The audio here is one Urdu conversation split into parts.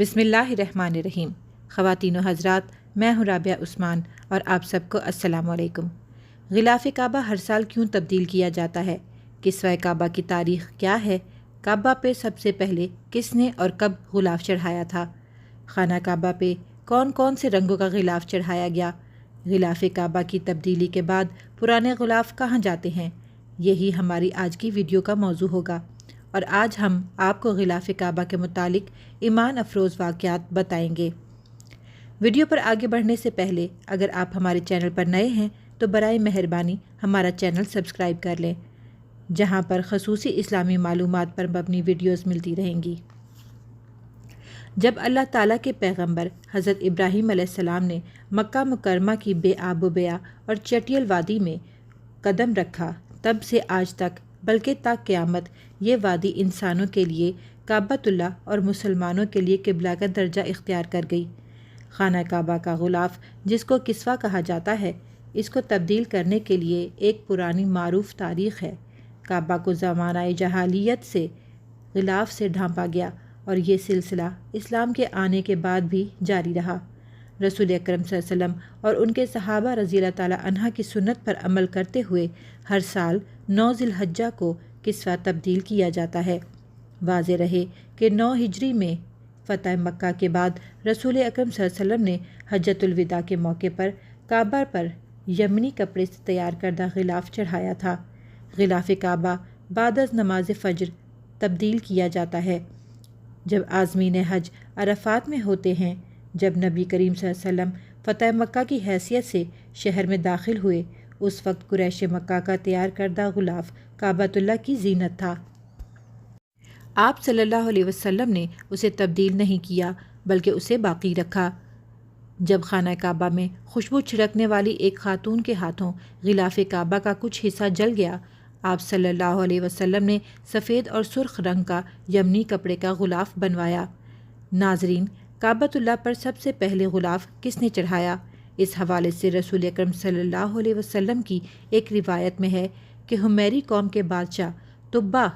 بسم اللہ الرحمن الرحیم۔ خواتین و حضرات، میں ہوں رابعہ عثمان اور آپ سب کو السلام علیکم۔ غلاف کعبہ ہر سال کیوں تبدیل کیا جاتا ہے؟ کسوہ کعبہ کی تاریخ کیا ہے؟ کعبہ پہ سب سے پہلے کس نے اور کب غلاف چڑھایا تھا؟ خانہ کعبہ پہ کون کون سے رنگوں کا غلاف چڑھایا گیا؟ غلاف کعبہ کی تبدیلی کے بعد پرانے غلاف کہاں جاتے ہیں؟ یہی ہماری آج کی ویڈیو کا موضوع ہوگا۔ اور آج ہم آپ کو غلاف کعبہ کے متعلق ایمان افروز واقعات بتائیں گے۔ ویڈیو پر آگے بڑھنے سے پہلے اگر آپ ہمارے چینل پر نئے ہیں تو برائے مہربانی ہمارا چینل سبسکرائب کر لیں، جہاں پر خصوصی اسلامی معلومات پر مبنی ویڈیوز ملتی رہیں گی۔ جب اللہ تعالیٰ کے پیغمبر حضرت ابراہیم علیہ السلام نے مکہ مکرمہ کی بے آب و بیا اور چٹیل وادی میں قدم رکھا، تب سے آج تک بلکہ تا قیامت یہ وادی انسانوں کے لیے، کعبۃ اللہ اور مسلمانوں کے لیے قبلہ کا درجہ اختیار کر گئی۔ خانہ کعبہ کا غلاف جس کو کسوہ کہا جاتا ہے، اس کو تبدیل کرنے کے لیے ایک پرانی معروف تاریخ ہے۔ کعبہ کو زمانہ جہالیت سے غلاف سے ڈھانپا گیا اور یہ سلسلہ اسلام کے آنے کے بعد بھی جاری رہا۔ رسول اکرم صلی اللہ علیہ وسلم اور ان کے صحابہ رضی اللہ تعالیٰ عنہ کی سنت پر عمل کرتے ہوئے ہر سال نو ذی الحجہ کو کسوہ تبدیل کیا جاتا ہے۔ واضح رہے کہ نو ہجری میں فتح مکہ کے بعد رسول اکرم صلی اللہ علیہ وسلم نے حجت الوداع کے موقع پر کعبہ پر یمنی کپڑے سے تیار کردہ غلاف چڑھایا تھا۔ غلاف کعبہ بعد از نماز فجر تبدیل کیا جاتا ہے۔ جب آزمین حج عرفات میں ہوتے ہیں جب نبی کریم صلی اللہ علیہ وسلم فتح مکہ کی حیثیت سے شہر میں داخل ہوئے، اس وقت قریش مکہ کا تیار کردہ غلاف کعبۃ اللہ کی زینت تھا۔ آپ صلی اللہ علیہ وسلم نے اسے تبدیل نہیں کیا، بلکہ اسے باقی رکھا۔ جب خانہ کعبہ میں خوشبو چھڑکنے والی ایک خاتون کے ہاتھوں غلاف کعبہ کا کچھ حصہ جل گیا، آپ صلی اللہ علیہ وسلم نے سفید اور سرخ رنگ کا یمنی کپڑے کا غلاف بنوایا۔ ناظرین کعبۃ اللہ پر سب سے پہلے غلاف کس نے چڑھایا؟ اس حوالے سے رسول اکرم صلی اللہ علیہ وسلم کی ایک روایت میں ہے کہ ہمیری قوم کے بادشاہ طبا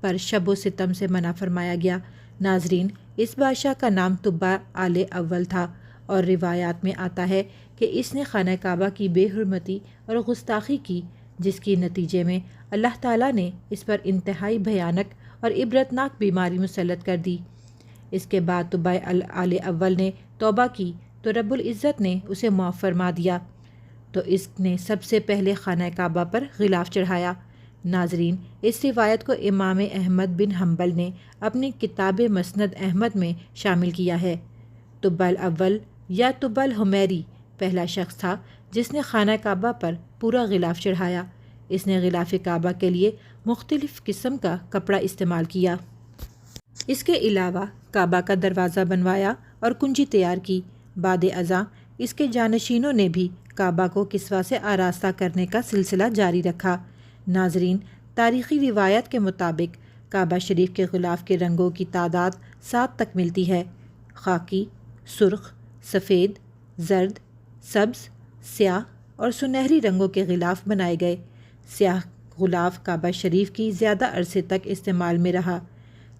پر شب و ستم سے منع فرمایا گیا۔ ناظرین، اس بادشاہ کا نام طبا آل اول تھا اور روایات میں آتا ہے کہ اس نے خانہ کعبہ کی بے حرمتی اور گستاخی کی، جس کی نتیجے میں اللہ تعالیٰ نے اس پر انتہائی بھیانک اور عبرتناک بیماری مسلط کر دی۔ اس کے بعد طبع آل اول نے توبہ کی، تو رب العزت نے اسے معاف فرما دیا۔ تو اس نے سب سے پہلے خانہ کعبہ پر غلاف چڑھایا۔ ناظرین، اس روایت کو امام احمد بن حنبل نے اپنی کتاب مسند احمد میں شامل کیا ہے۔ طبل اول یا طبل حمیری پہلا شخص تھا جس نے خانہ کعبہ پر پورا غلاف چڑھایا۔ اس نے غلاف کعبہ کے لیے مختلف قسم کا کپڑا استعمال کیا۔ اس کے علاوہ کعبہ کا دروازہ بنوایا اور کنجی تیار کی۔ بعد ازاں اس کے جانشینوں نے بھی کعبہ کو کسوا سے آراستہ کرنے کا سلسلہ جاری رکھا۔ ناظرین، تاریخی روایت کے مطابق کعبہ شریف کے غلاف کے رنگوں کی تعداد سات تک ملتی ہے۔ خاکی، سرخ، سفید، زرد، سبز، سیاہ اور سنہری رنگوں کے غلاف بنائے گئے۔ سیاہ غلاف کعبہ شریف کی زیادہ عرصے تک استعمال میں رہا۔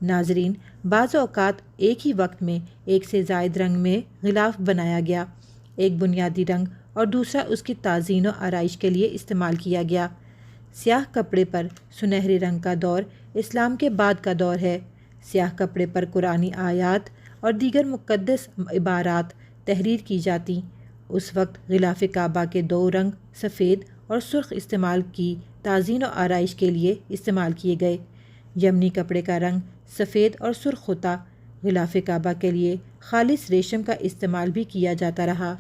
ناظرین، بعض اوقات ایک ہی وقت میں ایک سے زائد رنگ میں غلاف بنایا گیا۔ ایک بنیادی رنگ اور دوسرا اس کی تعزین و آرائش کے لیے استعمال کیا گیا۔ سیاہ کپڑے پر سنہری رنگ کا دور اسلام کے بعد کا دور ہے۔ سیاہ کپڑے پر قرآن آیات اور دیگر مقدس عبارات تحریر کی جاتی۔ اس وقت غلاف کعبہ کے دو رنگ سفید اور سرخ استعمال کی تعزین و آرائش کے لیے استعمال کیے گئے۔ یمنی کپڑے کا رنگ سفید اور سرخ ہوتا۔ غلاف کعبہ کے لیے خالص ریشم کا استعمال بھی کیا جاتا رہا۔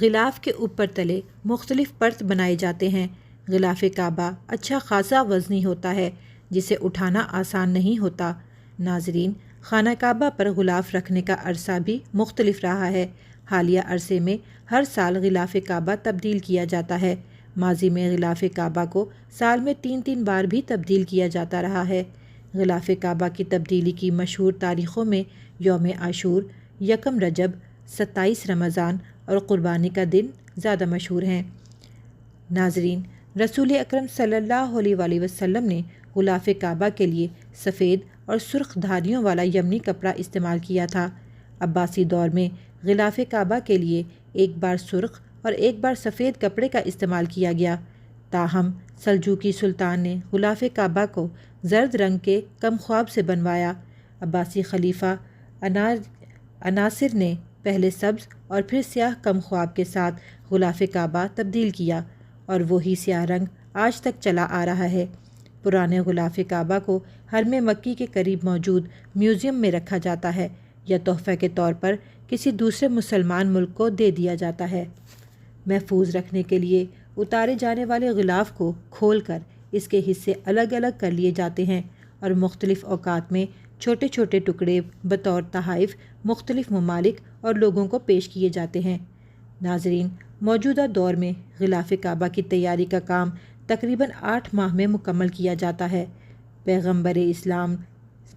غلاف کے اوپر تلے مختلف پرت بنائے جاتے ہیں۔ غلاف کعبہ اچھا خاصا وزنی ہوتا ہے، جسے اٹھانا آسان نہیں ہوتا۔ ناظرین، خانہ کعبہ پر غلاف رکھنے کا عرصہ بھی مختلف رہا ہے۔ حالیہ عرصے میں ہر سال غلاف کعبہ تبدیل کیا جاتا ہے۔ ماضی میں غلاف کعبہ کو سال میں تین تین بار بھی تبدیل کیا جاتا رہا ہے۔ غلاف کعبہ کی تبدیلی کی مشہور تاریخوں میں یوم عاشور، یکم رجب، ستائیس رمضان اور قربانی کا دن زیادہ مشہور ہیں۔ ناظرین، رسول اکرم صلی اللہ علیہ وآلہ وسلم نے غلاف کعبہ کے لیے سفید اور سرخ دھاریوں والا یمنی کپڑا استعمال کیا تھا۔ عباسی دور میں غلاف کعبہ کے لیے ایک بار سرخ اور ایک بار سفید کپڑے کا استعمال کیا گیا۔ تاہم سلجوکی سلطان نے غلاف کعبہ کو زرد رنگ کے کم خواب سے بنوایا۔ عباسی خلیفہ عناصر نے پہلے سبز اور پھر سیاہ کم خواب کے ساتھ غلاف کعبہ تبدیل کیا اور وہی سیاہ رنگ آج تک چلا آ رہا ہے۔ پرانے غلاف کعبہ کو حرم مکی کے قریب موجود میوزیم میں رکھا جاتا ہے یا تحفہ کے طور پر کسی دوسرے مسلمان ملک کو دے دیا جاتا ہے۔ محفوظ رکھنے کے لیے اتارے جانے والے غلاف کو کھول کر اس کے حصے الگ الگ کر لیے جاتے ہیں اور مختلف اوقات میں چھوٹے چھوٹے ٹکڑے، بطور تحائف، مختلف ممالک اور لوگوں کو پیش کیے جاتے ہیں۔ ناظرین، موجودہ دور میں غلاف کعبہ کی تیاری کا کام تقریباً آٹھ ماہ میں مکمل کیا جاتا ہے۔ پیغمبر اسلام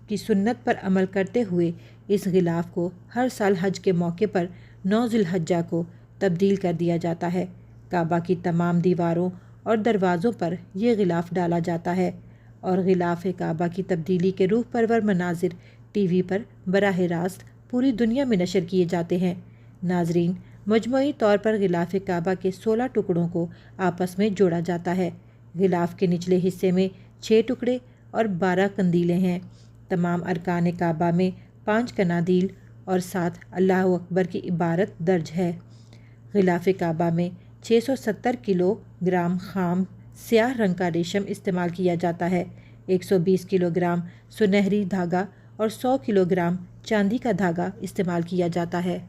کی سنت پر عمل کرتے ہوئے اس غلاف کو ہر سال حج کے موقع پر نو ذی الحجہ کو تبدیل کر دیا جاتا ہے۔ کعبہ کی تمام دیواروں اور دروازوں پر یہ غلاف ڈالا جاتا ہے اور غلاف کعبہ کی تبدیلی کے روح پرور مناظر ٹی وی پر براہ راست پوری دنیا میں نشر کیے جاتے ہیں۔ ناظرین، مجموعی طور پر غلاف کعبہ کے سولہ ٹکڑوں کو آپس میں جوڑا جاتا ہے۔ غلاف کے نچلے حصے میں چھ ٹکڑے اور بارہ کندیلیں ہیں۔ تمام ارکان کعبہ میں پانچ کنادیل اور ساتھ اللہ اکبر کی عبارت درج ہے۔ غلاف کعبہ میں چھ سو ستر کلو گرام خام سیاہ رنگ کا ریشم استعمال کیا جاتا ہے۔ ایک سو بیس کلو گرام سنہری دھاگا اور سو کلو گرام چاندی کا دھاگا استعمال کیا جاتا ہے۔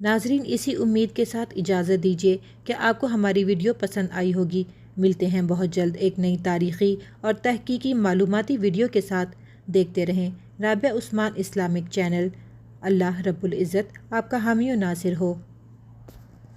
ناظرین، اسی امید کے ساتھ اجازت دیجیے کہ آپ کو ہماری ویڈیو پسند آئی ہوگی۔ ملتے ہیں بہت جلد ایک نئی تاریخی اور تحقیقی معلوماتی ویڈیو کے ساتھ۔ دیکھتے رہیں رابعہ عثمان اسلامک چینل۔ اللہ رب العزت آپ کا حامی و ناصر ہو۔